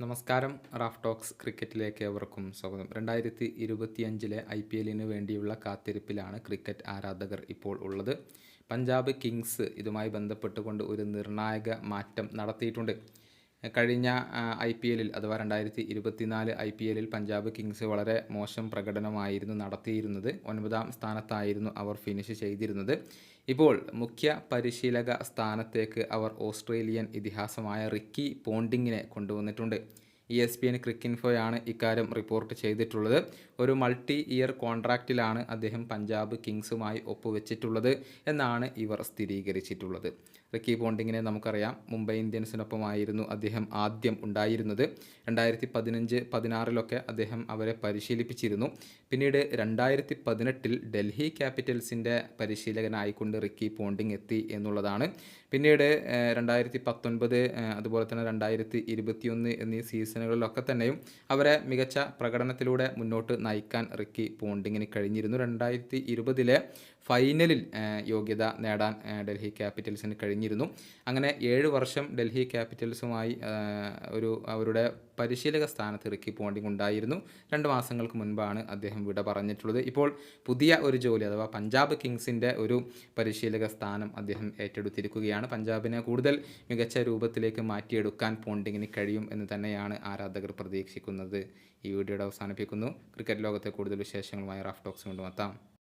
നമസ്കാരം. Raf talks ക്രിക്കറ്റിലേക്ക് ഏവർക്കും സ്വാഗതം. രണ്ടായിരത്തി ഇരുപത്തിയഞ്ചിലെ ഐ പി എല്ലിന് വേണ്ടിയുള്ള കാത്തിരിപ്പിലാണ് ക്രിക്കറ്റ് ആരാധകർ ഇപ്പോൾ ഉള്ളത്. പഞ്ചാബ് കിങ്സ് ഇതുമായി ബന്ധപ്പെട്ടുകൊണ്ട് ഒരു നിർണായക മാറ്റം നടത്തിയിട്ടുണ്ട്. കഴിഞ്ഞ ഐ പി എല്ലിൽ അഥവാ രണ്ടായിരത്തി ഇരുപത്തിനാല് ഐ പി എല്ലിൽ പഞ്ചാബ് കിങ്സ് വളരെ മോശം പ്രകടനമായിരുന്നു നടത്തിയിരുന്നത്. ഒൻപതാം സ്ഥാനത്തായിരുന്നു അവർ ഫിനിഷ് ചെയ്തിരുന്നത്. ഇപ്പോൾ മുഖ്യ പരിശീലക സ്ഥാനത്തേക്ക് അവർ ഓസ്ട്രേലിയൻ ഇതിഹാസമായ റിക്കി പോണ്ടിങ്ങിനെ കൊണ്ടുവന്നിട്ടുണ്ട്. ഇ എസ് പി എൻ ക്രിക്കിൻഫോയാണ് ഇക്കാര്യം റിപ്പോർട്ട് ചെയ്തിട്ടുള്ളത്. ഒരു മൾട്ടി ഇയർ കോൺട്രാക്റ്റിലാണ് അദ്ദേഹം പഞ്ചാബ് കിങ്സുമായി ഒപ്പുവെച്ചിട്ടുള്ളത് എന്നാണ് ഇവർ സ്ഥിരീകരിച്ചിട്ടുള്ളത്. റിക്കി പോണ്ടിങ്ങിനെ നമുക്കറിയാം മുംബൈ ഇന്ത്യൻസിനൊപ്പമായിരുന്നു അദ്ദേഹം ആദ്യം ഉണ്ടായിരുന്നത്. രണ്ടായിരത്തി പതിനഞ്ച് പതിനാറിലൊക്കെ അദ്ദേഹം അവരെ പരിശീലിപ്പിച്ചിരുന്നു. പിന്നീട് രണ്ടായിരത്തി പതിനെട്ടിൽ ഡൽഹി ക്യാപിറ്റൽസിന്റെ പരിശീലകനായിക്കൊണ്ട് റിക്കി പോണ്ടിങ് എത്തി എന്നുള്ളതാണ്. പിന്നീട് രണ്ടായിരത്തി പത്തൊൻപത് അതുപോലെ തന്നെ രണ്ടായിരത്തി ഇരുപത്തിയൊന്ന് എന്നീ സീസണുകളിലൊക്കെ തന്നെയും അവരെ മികച്ച പ്രകടനത്തിലൂടെ മുന്നോട്ട് നയിക്കാൻ റിക്കി പോണ്ടിങ്ങിന് കഴിഞ്ഞിരുന്നു. രണ്ടായിരത്തി ഇരുപതിലെ ഫൈനലിൽ യോഗ്യത നേടാൻ ഡൽഹി ക്യാപിറ്റൽസിന് കഴിഞ്ഞിരുന്നു. അങ്ങനെ ഏഴ് വർഷം ഡൽഹി ക്യാപിറ്റൽസുമായി ഒരു അവരുടെ പരിശീലക സ്ഥാനത്ത് റിക്കി പോണ്ടിങ് ഉണ്ടായിരുന്നു. രണ്ട് മാസങ്ങൾക്ക് മുൻപാണ് അദ്ദേഹം വിട പറഞ്ഞിട്ടുള്ളത്. ഇപ്പോൾ പുതിയ ഒരു ജോലി അഥവാ പഞ്ചാബ് കിങ്സിന്റെ ഒരു പരിശീലക സ്ഥാനം അദ്ദേഹം ഏറ്റെടുത്തിരിക്കുകയാണ്. പഞ്ചാബിനെ കൂടുതൽ മികച്ച രൂപത്തിലേക്ക് മാറ്റിയെടുക്കാൻ പോണ്ടിങ്ങിന് കഴിയും എന്ന് തന്നെയാണ് ആരാധകർ പ്രതീക്ഷിക്കുന്നത്. ഈ വീഡിയോയുടെ അവസാനിപ്പിക്കുന്നു. ക്രിക്കറ്റ് ലോകത്തെ കൂടുതൽ വിശേഷങ്ങളുമായി റാഫ് ടോക്സ് കൊണ്ടുമെത്താം